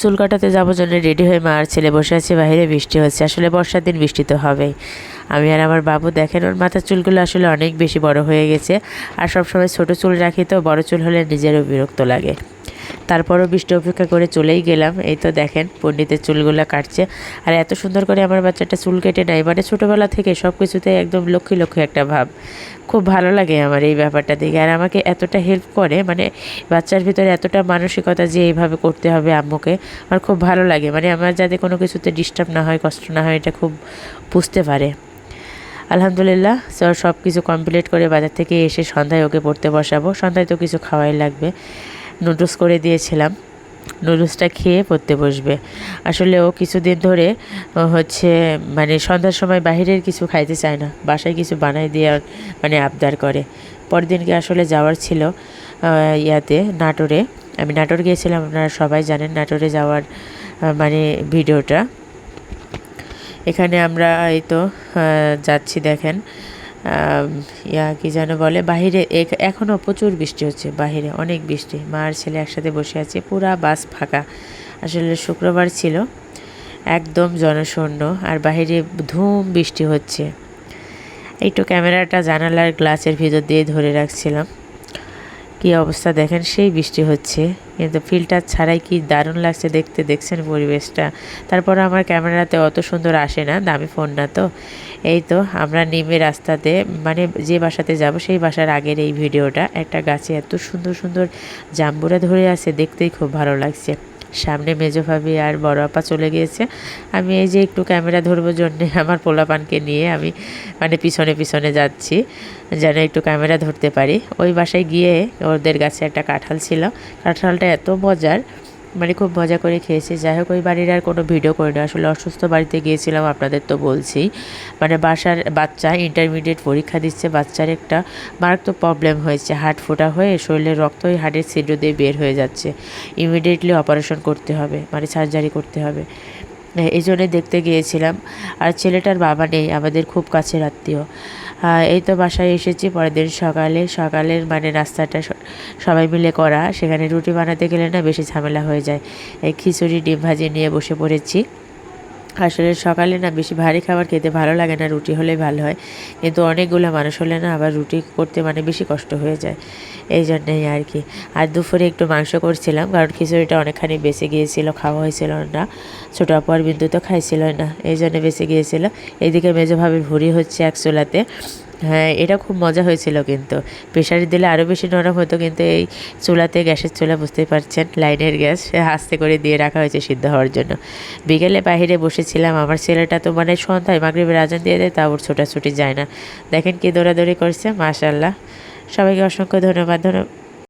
চুল কাটাতে যাব জন্য রেডি হয়ে মা আর ছেলে বসে আছে, বাইরে বৃষ্টি হচ্ছে। আসলে বর্ষার দিন বৃষ্টি তো হবে আমি আর আমার বাবু দেখেন, ওর মাথার চুলগুলো আসলে অনেক বেশি বড় হয়ে গেছে। আর সবসময় ছোটো চুল রাখি তো, বড়ো চুল হলে নিজেরও বিরক্ত লাগে। তারপরও বৃষ্টি অপেক্ষা করে চলেই গেলাম। এই তো দেখেন, পণ্ডিতের চুলগুলো কাটছে। আর এত সুন্দর করে আমার বাচ্চাটা চুল কেটে নেয়। মানে ছোটোবেলা থেকে সব কিছুতে একদম লক্ষ্মী লক্ষ্মী একটা ভাব। খুব ভালো লাগে আমার এই ব্যাপারটা দেখে। আর আমাকে এতটা হেল্প করে মানে বাচ্চার ভিতরে এতটা মানসিকতা যে এইভাবে করতে হবে আম্মুকে, আমার খুব ভালো লাগে। মানে আমার যাতে কোনো কিছুতে ডিস্টার্ব না হয়, কষ্ট না হয়, এটা খুব বুঝতে পারে। আলহামদুলিল্লাহ স্যার সব কিছু কমপ্লিট করে বাজার থেকে এসে সন্ধ্যায় ওকে পড়তে বসাবো। সন্ধ্যায় তো কিছু খাওয়াই লাগবে। নুডলস করে দিয়েছিলাম। নুডলসটা খেয়ে পড়তে বসবে। আসলে ও কিছুদিন ধরে হচ্ছে মানে সন্ধ্যার সময় বাহিরের কিছু খাইতে চায় না। বাসায় কিছু বানাই দেওয়ার মানে আবদার করে। পরের দিনকে আসলে যাওয়ার ছিল ইয়াতে, নাটোরে। আমি নাটোর গিয়েছিলাম, আপনারা সবাই জানেন নাটোরে যাওয়ার মানে ভিডিওটা। এখানে আমরা এই তো যাচ্ছি দেখেন। ইয়া, কি যেন বলে, বাহিরে এখ- এখনও প্রচুর বৃষ্টি হচ্ছে বাহিরে, অনেক বৃষ্টি। মা আর ছেলে একসাথে বসে আছে, পুরা বাস ফাঁকা। আসলে শুক্রবার ছিল, একদম জনশূন্য, আর বাহিরে ধুম বৃষ্টি হচ্ছে। একটু ক্যামেরাটা জানালার গ্লাসের ভিতর দিয়ে ধরে রাখছিলাম। কি অবস্থা দেখেন, সেই বৃষ্টি হচ্ছে। কিন্তু ফিল্টার ছাড়াই কি দারুণ লাগছে দেখতে, দেখছেন পরিবেশটা। তারপর আমার ক্যামেরাতে অত সুন্দর আসে না, দামি ফোন না তো। এই তো, আমরা নেমে রাস্তাতে মানে যে বাসাতে যাব, সেই বাসার আগের এই ভিডিওটা। একটা গাছে এত সুন্দর সুন্দর জাম্বুরা ধরে আছে, দেখতেই খুব ভালো লাগছে। সামনে মেজো ভাবি আর বড় আপা চলে গিয়েছে। আমি এই যে একটু ক্যামেরা ধরবো জন্যে আমার পোলাপানকে নিয়ে আমি মানে পিছনে পিছনে যাচ্ছি, যেন একটু ক্যামেরা ধরতে পারি। ওই বাসায় গিয়ে ওদের গাছে একটা কাঁঠাল ছিল। কাঁঠালটা এত মজার মানে খুব মজা করে খেয়েছি। যাই হোক, ওই বাড়ির আর কোনো ভিডিও করি না আসলে অসুস্থ বাড়িতে গিয়েছিলাম, আপনাদের তো বলছি। মানে বাসার বাচ্চা ইন্টারমিডিয়েট পরীক্ষা দিচ্ছে, বাচ্চার একটা মারাত্মক প্রবলেম হয়েছে। হার্ট ফোটা হয়ে শরীরের রক্ত ওই হার্টের ছিদ্র দিয়ে বের হয়ে যাচ্ছে। ইমিডিয়েটলি অপারেশন করতে হবে মানে সার্জারি করতে হবে। এই জন্যে দেখতে গিয়েছিলাম। আর ছেলেটার বাবা নেই, আমাদের খুব কাছের আত্মীয়। এই তো বাসায় এসেছি, পরের দিন সকালে, সকালের মানে নাস্তাটা সবাই মিলে করা, সেখানে রুটি বানাতে গেলে না বেশি ঝামেলা হয়ে যায়। এই খিচুড়ি, ডিম ভাজি নিয়ে বসে পড়েছি। আসলে সকালে না বেশি ভারী খাবার খেতে ভালো লাগে না, রুটি হলেই ভালো হয়। কিন্তু অনেকগুলো মানুষ হলে না আবার রুটি করতে মানে বেশি কষ্ট হয়ে যায়। এই জন্যই আর কি। আর দুপুরে একটু মাংস করছিলাম, কারণ খিচুড়িটা অনেকখানি বেঁচে গিয়েছিল, খাওয়া হয়েছিল না। ছোটো অপর বিন্দু তো খাইছিল না, এই জন্য বেঁচে গিয়েছিল। এইদিকে মেজোভাবে ভুড়ি হচ্ছে এক চুলাতে। হ্যাঁ এটা খুব মজা হয়েছিল কিন্তু। প্রেশারে দিলে আরও বেশি নরম হতো কিন্তু এই চুলাতে, গ্যাসের চুলা বুঝতেই পারছেন, লাইনের গ্যাস আস্তে করে দিয়ে রাখা হয়েছে সিদ্ধ হওয়ার জন্য। বিকেলে বাইরে বসেছিলাম, আমার ছেলেটা তো মানে সন্ধ্যায় মাগরিবের আজান দিয়ে দেয় তা ওর ছোটাছুটি যায় না। দেখেন কি দৌড়াদৌড়ি করছে মাশাল্লাহ সবাইকে অসংখ্য ধন্যবাদ ধন্যবাদ।